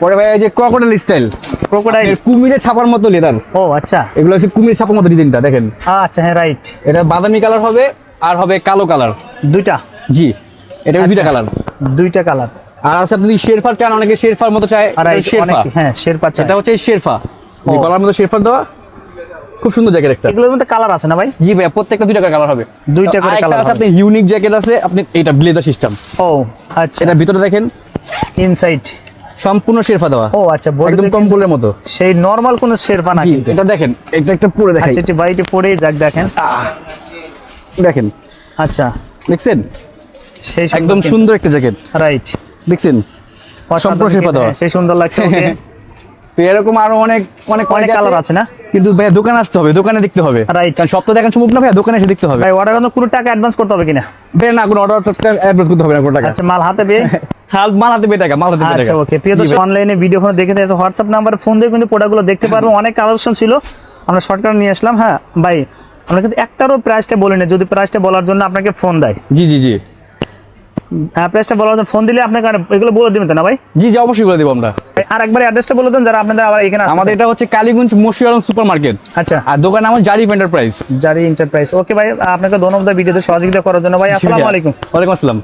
পরে ভাই এই যে ক্রকোডাইল স্টাইল ক্রোকোডাইল কুমিরের ছাপার মতো লেদার ও আচ্ছা। এগুলো হচ্ছে কুমির ছাপার মতো ডিজাইনটা দেখেন। আচ্ছা হ্যাঁ রাইট এটা বাদামি কালার হবে আর হবে কালো কালার দুইটা? জি এটা দুইটা আচ্ছা। কালার দুইটা কালার আর আছে আপনি যদি শেরফার চান অনেকে শেরফার মতো চায় আর এটা শেরফা। হ্যাঁ শেরপা চাই এটা হচ্ছে শেরফা। গলার মতো শেরফার দেওয়া খুব সুন্দর জ্যাকেট একটা। এগুলোর মধ্যে কালার আছে না ভাই? জি ভাই প্রত্যেকটা দুইটা কালার হবে। দুইটা করে colour আছে আপনি ইউনিক জ্যাকেট আছে আপনি এটা ব্লেজার সিস্টেম ও আচ্ছা। এটার ভিতরে দেখেন। ইনসাইড সম্পূর্ণ শেরফা দেওয়া। ও আচ্ছা একদম কম্বলের মতো। সেই নরমাল কোন শেরপা না কিন্তু এটা দেখেন এটা একটা পরে দেখাই। আচ্ছা এটি বাড়িতে পরেই দেখ দেখেন। দেখেন। আচ্ছা। দেখছেন? সেই একদম সুন্দর একটা জ্যাকেট। রাইট দেখছেন? সম্পূর্ণ শেরপা দেওয়া। সেই সুন্দর লাগছে ওকে। তো এরকম আরও অনেক অনেক অনেক কালার আছে। না? কিন্তু ভাইয়া দোকানে আসতে হবে দোকানে দেখতে হবে। রাইট কারণ সব তো দেখান সম্ভব না ভাইয়া দোকানে এসে দেখতে হবে। ভাই অর্ডার কোনো টাকা অ্যাডভান্স করতে হবে কিনা? ভাইয়া না কোনো অর্ডার অ্যাডভান্স করতে হবে না কোনো টাকা। আচ্ছা মাল হাতে পেয়ে। হাল মালাতে বে মালাতে বে আচ্ছা ওকে প্রিয় দর্শক অনলাইনে ভিডিও ফোনে দেখে হোয়াটসঅ্যাপ নাম্বারে ফোন দিয়ে কিন্তু প্রোডাক্টগুলো দেখতে পারব। অনেক কালেকশন ছিল আমরা শর্টকাট নিয়ে আসলাম হ্যাঁ ভাই আমরা কিন্তু একটারও প্রাইসটা বলি না যদি প্রাইসটা বলার জন্য আপনাকে ফোন দেয়। জি জি জি। হ্যাঁ প্রাইসটা বলার জন্য ফোন দিলে আপনাকে এগুলো বলে দিবেন তো না ভাই? জি জি অবশ্যই বলে দেবো আমরা। আর একবার অ্যাড্রেসটা বলে দেন যারা আপনাদের আবার এখানে আমাদের এটা হচ্ছে কালীগঞ্জ মশিয়ারম সুপার মার্কেট আচ্ছা। আর দোকান আমার এন্টারপ্রাইজ জারি এন্টারপ্রাইজ ওকে ভাই আপনাকে ধন্যবাদ ভিডিওতে সহযোগিতা করার জন্য ভাই আসসালামু আলাইকুম। ওয়ালাইকুম আসসালাম।